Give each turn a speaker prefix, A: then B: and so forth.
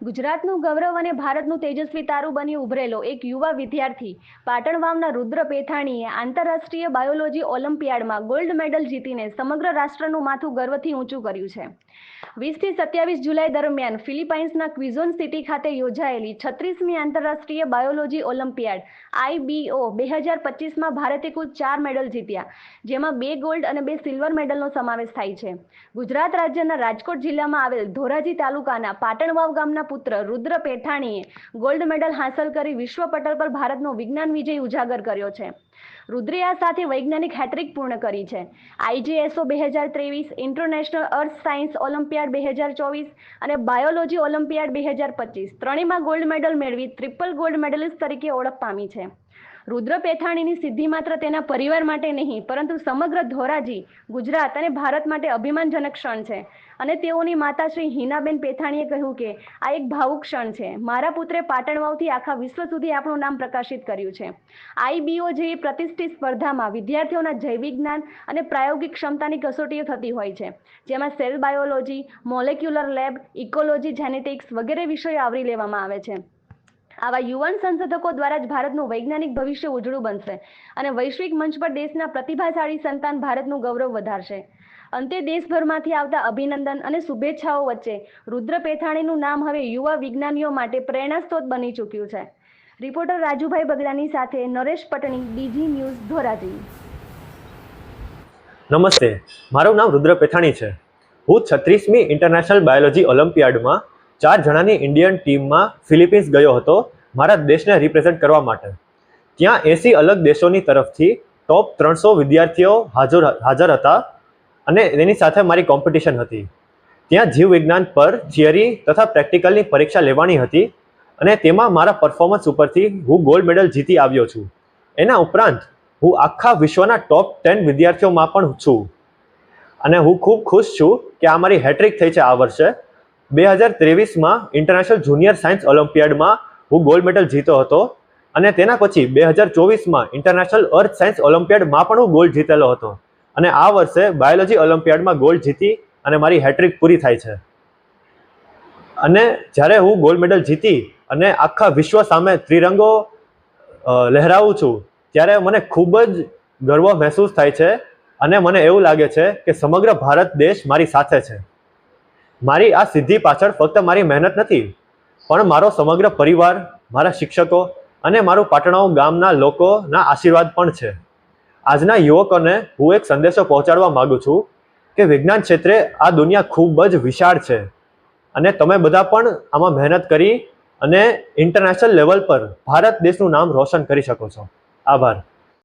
A: ગુજરાતનું ગૌરવ અને ભારતનું તેજસ્વી તારું બની ઉભરેલો એક યુવા વિદ્યાર્થી. પાટણ વાવના રુદ્ર પેથાણીએ આંતરરાષ્ટ્રીય બાયોલોજી ઓલિમ્પિયાડમાં ગોલ્ડ મેડલ જીતીને સમગ્ર રાષ્ટ્રનું માથું ગર્વથી ઊંચું કર્યું છે. વીસથી સત્યાવીસ જુલાઈ દરમિયાન ફિલિપાઇન્સના ક્વિઝોન સિટી ખાતે યોજાયેલી છત્રીસમી આંતરરાષ્ટ્રીય બાયોલોજી ઓલિમ્પિયાડ આઈબીઓ બે હજાર પચીસમાં ભારતે કુલ ચાર મેડલ જીત્યા, જેમાં બે ગોલ્ડ અને બે સિલ્વર મેડલનો સમાવેશ થાય છે. ગુજરાત રાજ્યના રાજકોટ જિલ્લામાં આવેલ ધોરાજી તાલુકાના પાટણવાવ ગામના પુત્ર રુદ્ર પેઠાણીએ ગોલ્ડ મેડલ હાંસલ કરી વિશ્વ પટલ પર ભારતનો વિજ્ઞાન વિજય ઉજાગર કર્યો છે. રુદ્રે આ સાથે વૈજ્ઞાનિક હેટ્રિક પૂર્ણ કરી છે. આઈજીએસઓ બે હજાર ત્રેવીસ ઇન્ટરનેશનલ અર્થ સાયન્સ ઓલિમ્પિયાડ બે હજાર ચોવીસ અને બાયોલોજી ઓલિમ્પિયાડ બે હજાર પચીસ. ત્રણેયમાં ગોલ્ડ મેડલ મેળવી ટ્રિપલ ગોલ્ડ મેડલિસ્ટ તરીકે ઓળખ પામી છે. રુદ્ર પેથાણીની સિદ્ધિ માત્ર તેના પરિવાર માટે નહીં, પરંતુ સમગ્ર ધોરાજી, ગુજરાત અને ભારત માટે અભિમાનજનક ક્ષણ છે. અને તેઓની માતા શ્રી હિનાબેન પેથાણીએ કહ્યું કે, આ એક ભાવુક ક્ષણ છે. મારા પુત્રે પાટણવાવથી આખા વિશ્વ સુધી આપણું નામ પ્રકાશિત કર્યું છે. આઈબીઓ જેવી પ્રતિષ્ઠિત સ્પર્ધામાં વિદ્યાર્થીઓના જૈવિક જ્ઞાન અને પ્રાયોગિક ક્ષમતાની કસોટીઓ થતી હોય છે. જેમાં cell biology, molecular lab, ecology, genetics વગેરે વિષયો આવરી લેવામાં આવે છે. આવા યુવાન સંશોધકો દ્વારા જ ભારતનું વૈજ્ઞાનિક ભવિષ્ય ઉજળું બનશે અને વૈશ્વિક મંચ પર દેશના પ્રતિભાશાળી સંતાન ભારતનું ગૌરવ વધારશે. અંતે દેશભરમાંથી આવતા અભિનંદન અને શુભેચ્છાઓ વચ્ચે રુદ્ર પેથાણીનું નામ હવે યુવા વિજ્ઞાનીઓ માટે પ્રેરણાસ્ત્રોત બની ચૂક્યું છે. રિપોર્ટર રાજુભાઈ બગડાની સાથે નરેશ પટણી, ડીજી ન્યૂઝ, ધોરાજી.
B: નમસ્તે, મારું નામ રુદ્ર પેથાણી છે. હું છત્રીસમી ઇન્ટરનેશનલ બાયોલોજી ઓલિમ્પિયાડમાં ચાર જણાની ઇન્ડિયન ટીમમાં ફિલિપિન્સ ગયો હતો મારા દેશને રિપ્રેઝેન્ટ કરવા માટે. ત્યાં એંસી અલગ દેશોની તરફથી ટોપ ત્રણસો વિદ્યાર્થીઓ હાજર હાજર હતા અને એની સાથે મારી કોમ્પિટિશન હતી. ત્યાં જીવવિજ્ઞાન પર થિયરી તથા પ્રેક્ટિકલની પરીક્ષા લેવાની હતી અને તેમાં મારા પરફોર્મન્સ ઉપરથી હું ગોલ્ડ મેડલ જીતી આવ્યો છું. એના ઉપરાંત હું આખા વિશ્વના ટોપ ટેન વિદ્યાર્થીઓમાં પણ છું. અને હું ખૂબ ખુશ છું કે આ મારી હેટ્રિક થઈ છે આ વર્ષે. બે હજાર ત્રેવીસમાં ઇન્ટરનેશનલ જુનિયર સાયન્સ ઓલિમ્પિયાડમાં હું ગોલ્ડ મેડલ જીતો હતો અને તેના પછી બે હજાર ચોવીસમાં ઇન્ટરનેશનલ અર્થ સાયન્સ ઓલિમ્પિયાડમાં પણ હું ગોલ્ડ જીતેલો હતો. અને આ વર્ષે બાયોલોજી ઓલિમ્પિયાડમાં ગોલ્ડ જીતી અને મારી હેટ્રિક પૂરી થાય છે. અને જ્યારે હું ગોલ્ડ મેડલ જીતી અને આખા વિશ્વ સામે ત્રિરંગો લહેરાવું છું, ત્યારે મને ખૂબ જ ગર્વ મહેસૂસ થાય છે અને મને એવું લાગે છે કે સમગ્ર ભારત દેશ મારી સાથે છે. મારી આ સિદ્ધિ પાછળ ફક્ત મારી મહેનત નથી, પણ મારો સમગ્ર પરિવાર, મારા શિક્ષકો અને મારું પાટણાઓ ગામના લોકોના આશીર્વાદ પણ છે. આજના યુવકોને હું એક સંદેશો પહોંચાડવા માગું છું કે વિજ્ઞાન ક્ષેત્રે આ દુનિયા ખૂબ જ વિશાળ છે અને તમે બધા પણ આમાં મહેનત કરી અને ઇન્ટરનેશનલ લેવલ પર ભારત દેશનું નામ રોશન કરી શકો છો. આભાર.